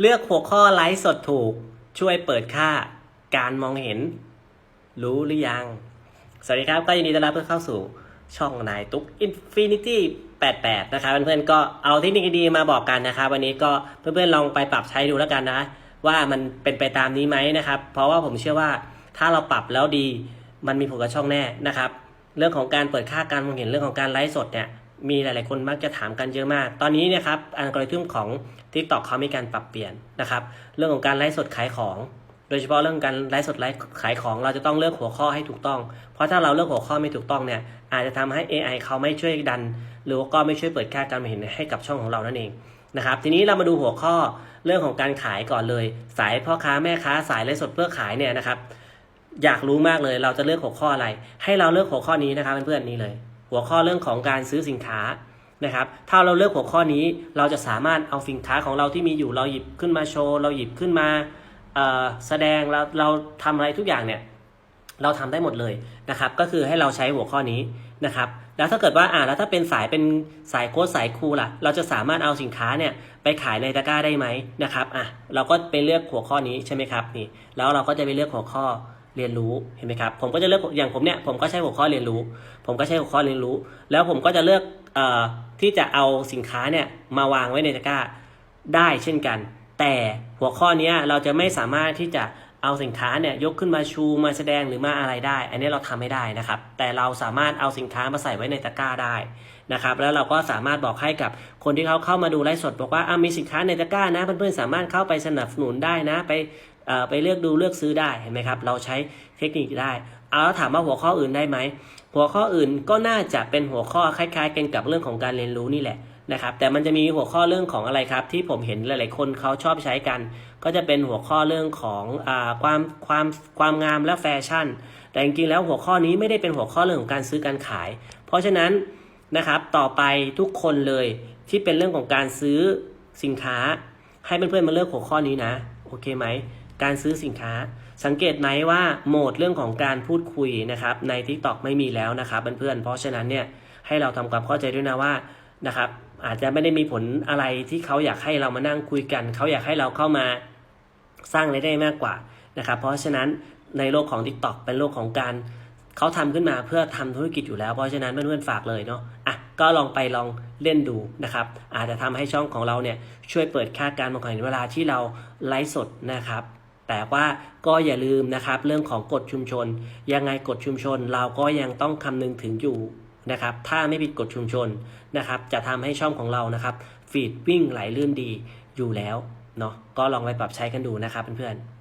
เลือกหัวข้อไลฟ์สดถูก ช่วยเปิดค่าการมองเห็น รู้หรือยัง สวัสดีครับ ก็ยินดีต้อนรับเพื่อเข้าสู่ช่องนายตุ๊ก Infinity 88 นะครับเพื่อนๆก็เอาเทคนิคดีๆมาบอกกันนะครับ วันนี้ก็เพื่อนๆลองไปปรับใช้ดูแล้วกันนะ ว่ามันเป็นไปตามนี้ไหมนะครับ เพราะว่าผมเชื่อว่าถ้าเราปรับแล้วดีมันมีผลกับช่องแน่นะครับ เรื่องของการเปิดค่าการมองเห็นเรื่องของการไลฟ์สดเนี่ย มีหลาย ๆ คนมักจะถามกันเยอะมาก ตอนนี้นี่ยครับอัลกอริทึมของ TikTok เขามีการปรับเปลี่ยนนะครับ เรื่องของการไลฟ์สดขายของ โดยเฉพาะเรื่องการไลฟ์สดไลฟ์ขายของ เราจะต้องเลือกหัวข้อให้ถูกต้อง เพราะถ้าเราเลือกหัวข้อไม่ถูกต้องเนี่ย อาจจะทำให้ AI เขาไม่ช่วยดัน หรือว่าก็ไม่ช่วยเปิดค่าการมองเห็นให้กับช่องของเรานั่นเองนะครับ ทีนี้เรามาดูหัวข้อเรื่องของการขายก่อนเลย สายพ่อค้าแม่ค้าสายไลฟ์สดเพื่อขายเนี่ยนะครับ อยากรู้มากเลย เราจะเลือกหัวข้ออะไร ให้เราเลือกหัวข้อนี้นะครับเพื่อนๆนี่เลย หัวข้อเรื่องของการซื้อสินค้านะครับ ถ้าเราเลือกหัวข้อนี้เราจะสามารถเอาสินค้าของเราที่มีอยู่เราหยิบขึ้นมาโชว์เราหยิบขึ้นมาแสดงเราเราทำอะไรทุกอย่างเนี่ยเราทำได้หมดเลยนะครับ ก็คือให้เราใช้หัวข้อนี้นะครับ แล้วถ้าเกิดว่าอ่าแล้วถ้าเป็นสายเป็นสายโค้ดสายครูล่ะ เราจะสามารถเอาสินค้าเนี่ยไปขายในตะกร้าได้ไหมนะครับอะเราก็ไปเลือกหัวข้อนี้ใช่ไหมครับนี่แล้วเราก็จะไปเลือกหัวข้อ เรียนรู้เห็นไหมครับผมก็จะเลือกอย่างผมเนี่ยผมก็ใช้หัวข้อเรียนรู้ ผมก็ใช้หัวข้อเรียนรู้ แล้วผมก็จะเลือกอที่จะเอาสินค้าเนี่ยมาวางไว้ในตะกร้าได้เช่นกัน แต่หัวข้อนี้เราจะไม่สามารถที่จะเอาสินค้าเนี่ยยกขึ้นมาชูมาแสดงหรือมาอะไรได้ อันนี้เราทำไม่ได้นะครับ แต่เราสามารถเอาสินค้ามาใส่ไว้ในตะกร้าได้นะครับ แล้วเราก็สามารถบอกให้กับคนที่เขาเข้ามาดูไลฟ์สด บอกว่าอะมีสินค้าในตะกร้านะเพื่อนๆสามารถเข้าไปสนับสนุนได้นะ ไป ไปเลือกดูเลือกซื้อได้เห็นไหมครับ เราใช้เทคนิคได้ เอาแล้วถามว่าหัวข้ออื่นได้ไหม หัวข้ออื่นก็น่าจะเป็นหัวข้อคล้าย ๆ กันกับเรื่องของการเรียนรู้นี่แหละนะครับ แต่มันจะมีหัวข้อเรื่องของอะไรครับ ที่ผมเห็นหลายๆคนเขาชอบใช้กัน ก็จะเป็นหัวข้อเรื่องของอความความความงามและแฟชั่น แต่จริงๆแล้วหัวข้อนี้ไม่ได้เป็นหัวข้อเรื่องของการซื้อการขาย เพราะฉะนั้นนะครับต่อไปทุกคนเลยที่เป็นเรื่องของการซื้อสินค้า ให้เพื่อนๆมาเลือกหัวข้อนี้นะ โอเคไหม การซื้อสินค้า สังเกตไหมว่าโหมดเรื่องของการพูดคุยนะครับใน TikTok ไม่มีแล้วนะครับเพื่อนๆเพราะฉะนั้นเนี่ยให้เราทำความเข้าใจด้วยนะว่านะครับอาจจะไม่ได้มีผลอะไรที่เขาอยากให้เรามานั่งคุยกัน เขาอยากให้เราเข้ามาสร้างรายได้มากกว่านะครับเพราะฉะนั้นในโลกของ TikTok เป็นโลกของการเขาทำขึ้นมาเพื่อทำธุรกิจอยู่แล้ว เพราะฉะนั้นเพื่อนๆฝากเลยเนาะอะก็ลองไปลองเล่นดูนะครับ อาจจะทำให้ช่องของเราเนี่ยช่วยเปิดค่าการมองเห็นเวลาที่เราไลฟ์สดนะครับ แต่ว่าก็อย่าลืมนะครับเรื่องของกฎชุมชน ยังไงกฎชุมชนเราก็ยังต้องคำนึงถึงอยู่นะครับ ถ้าไม่ผิดกฎชุมชนนะครับ จะทำให้ช่องของเรานะครับ ฟีดวิ่งไหลลื่นดีอยู่แล้วเนาะก็ลองไปปรับใช้กันดูนะครับเพื่อนๆ